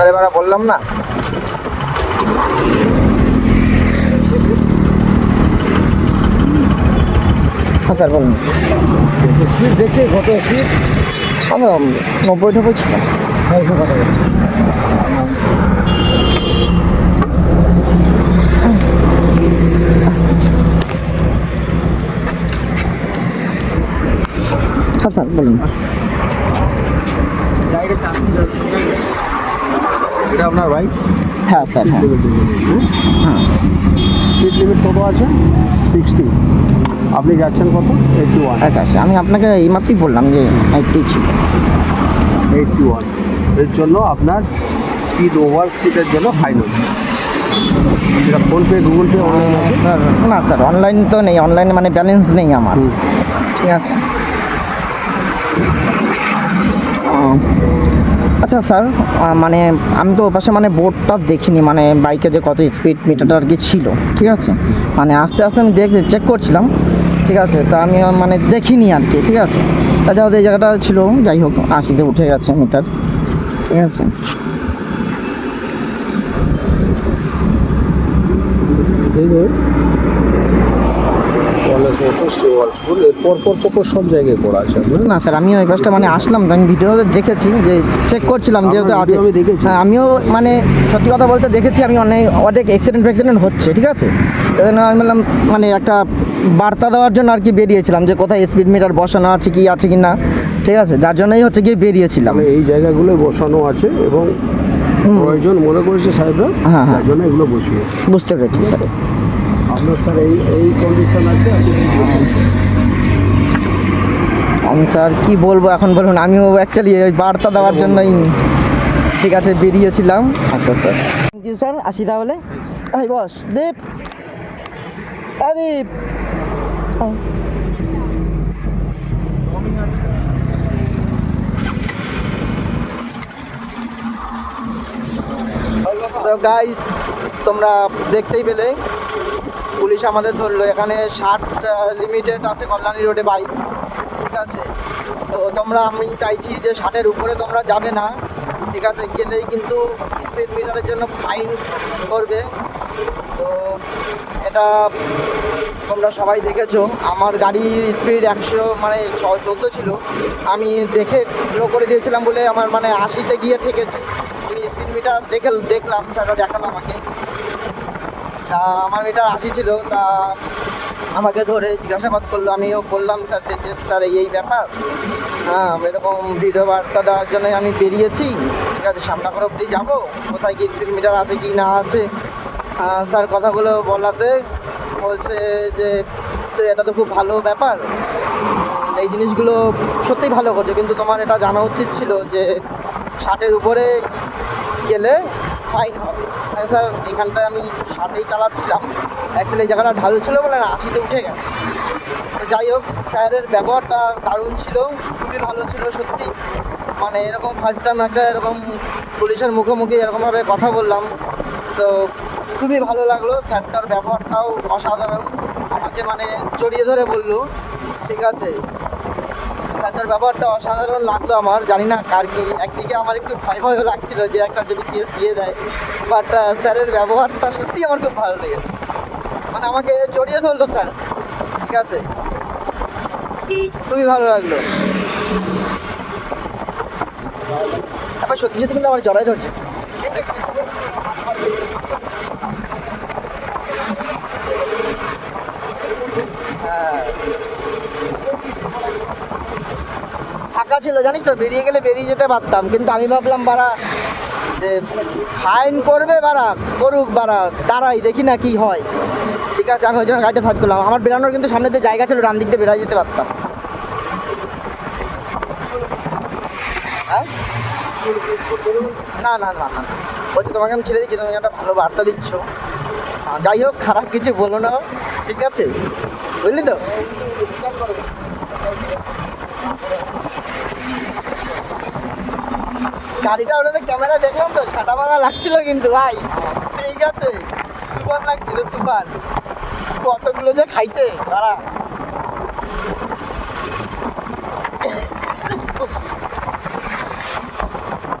আপনার এবার বললাম না? হ্যাঁ স্যার, বলুন। স্পিড দেখছে কত স্পিড আমি নব্বই টব্বই ছিল ছয়শো কত হ্যাঁ স্যার, বলুন। এটা আপনার বাইক হ্যাঁ স্যার হ্যাঁ। হ্যাঁ। স্পিড লিমিট কত আছে? সিক্সটি আপনি যাচ্ছেন কত? এইটটি ওয়ান আকাশ আমি আপনাকে এইমাত্রই বললাম যে এইটটি ছিল। এইটটি ওয়ানের জন্য আপনার স্পিড ওভার স্পিডের জন্য ফাইন হচ্ছে এটা PhonePe Google Pay online sir না স্যার অনলাইন তো নেই। অনলাইনে মানে ব্যালেন্স নেই আমার। ঠিক আছে? ও, আচ্ছা স্যার মানে আমি তো ওপাশে মানে বোর্ডটা দেখিনি মানে বাইকে যে কত স্পিড মিটারটা আর কি ছিল, ঠিক আছে? মানে আস্তে আস্তে আমি দেখছি চেক করছিলাম, ঠিক আছে? তা আমি মানে দেখিনি আর কি, ঠিক আছে? তা যাও এই জায়গাটা ছিল, যাই হোক, আশিতে উঠে গেছে মিটার ঠিক আছে এই যে কলেজ মতো স্টেওয়াল স্কুল এরপর পর পর পর সব জায়গায় পড়া আছে। না স্যার আমি ওই পাশটা মানে আসলাম তো আমি ভিডিওতে দেখেছি যে চেক করছিলাম যেহেতু আছে। দেখেছি। হ্যাঁ, আমিও মানে সত্যি কথা বলতে দেখেছি আমি অনেক অনেক অ্যাক্সিডেন্ট ফ্যাক্সিডেন্ট হচ্ছে ঠিক আছে? এই আমি বললাম মানে একটা বার্তা দেওয়ার জন্য আর কি বেরিয়েছিলাম যে কোথায় স্পিড মিটার বসানো আছে কি আছে কি না ঠিক আছে? যার জন্যই হচ্ছে গিয়ে বেরিয়েছিলাম। মানে এই জায়গাগুলো বসানো আছে এবং প্রয়োজন মনে করেছে সাহেবরা হ্যাঁ, হ্যাঁ। এগুলো বসিয়ে বুঝতে পেরেছি স্যার। স্যার এই এই কন্ডিশন আছে আমি স্যার কি বলব এখন বলুন আমিও অ্যাকচুয়ালি ওই বার্তা দেওয়ার জন্যই ঠিক আছে বেরিয়েছিলাম। আচ্ছা স্যার। Thank you sir. আসি তাহলে। এই বস দীপ আ, দীপ আয়। তো গাইস তোমরা দেখতেই পেলে। পুলিশ আমাদের ধরলো। এখানে ষাট লিমিটেড আছে কল্যাণী রোডে বাইক ঠিক আছে? তো তোমরা, আমি চাইছি যে ষাটের উপরে তোমরা যাবে না। ঠিক আছে? গেলেই কিন্তু স্পিড মিটারের জন্য ফাইন করবে। তো এটা তোমরা সবাই দেখেছ। আমার গাড়ির স্পিড একশো মানে চোদ্দ ছিল। আমি দেখে স্লো করে দিয়েছিলাম বলে আমার মানে আশিতে গিয়ে ঠেকেছে। আমি স্পিড মিটার দেখে দেখলাম সেটা দেখাল আমাকে। তা আমার মিটার আশি ছিল তা আমাকে ধরে জিজ্ঞাসাবাদ করল আমিও বললাম স্যার যে স্যার এই ব্যাপার। হ্যাঁ এরকম ভিডিও বার্তা দেওয়ার জন্য আমি বেরিয়েছি। ঠিক আছে সামনাকর অব্দি যাব। কোথায় কি স্পিড মিটার আছে কি না আছে? আহ, স্যার কথাগুলো বলাতে বলছে যে তো এটা তো খুব ভালো ব্যাপার। এই জিনিসগুলো সত্যিই ভালো করছে কিন্তু তোমার এটা জানা উচিত ছিল যে ষাটের উপরে গেলে ফাইন হবে। হ্যাঁ স্যার, এখানটায় আমি ষাটেই চালাচ্ছিলাম। অ্যাকচুয়ালি জায়গাটা ঢালু ছিল বলে না, আশিতে উঠে গেছে। তো যাই হোক, স্যারের ব্যবহারটা দারুণ ছিল, খুবই ভালো ছিল সত্যি। মানে এরকম ফার্স্ট টাইম একটা এরকম পুলিশের মুখোমুখি এরকমভাবে কথা বললাম। তো খুবই ভালো লাগল, স্যারটার ব্যবহারটাও অসাধারণ। আমাকে মানে জড়িয়ে ধরে বলল, ঠিক আছে স্যারটার ব্যবহারটা অসাধারণ লাগল আমার। জানি না কার কি। একদিকে আমার একটু ভয় ভয় লাগছিল যে একটা যদি কেস দিয়ে দেয় বাট স্যারের ব্যবহারটা সত্যিই আমার খুব ভালো লেগেছে। মানে আমাকে জড়িয়ে ধরলো স্যার। ঠিক আছে? খুবই ভালো লাগল। তারপর সত্যি সত্যি কিন্তু আমার জড়াই ধরছে। ছিল, জানিস তো, বেরিয়ে গেলে বেরিয়ে যেতে পারতাম। কিন্তু আমি ভাবলাম, বাড়া, যে ফাইন করবে, বাড়া, করুক, বাড়া তারাই দেখি না কি হয়। ঠিক আছে, আমি ওই জন্য গাড়িটা থার্ড করলাম। আমার বেরানোর কিন্তু সামনে দিয়ে জায়গা ছিল, ডান দিক দিয়ে বেরিয়ে যেতে পারতাম। হ্যাঁ? না না না না। বলছি, তোমাকে আমি ছেড়ে দিচ্ছি, তুমি একটা ভালো বার্তা দিচ্ছ। যাই হোক, খারাপ কিছু বলো না। ঠিক আছে? বুঝলি তো? গাড়িটা ওটাতে ক্যামেরা দেখলাম তো ছাটা ভাঙা লাগছিল কিন্তু, ভাই। ঠিক আছে তুফান লাগছিল তুফান কতগুলো যে খাইছে তারা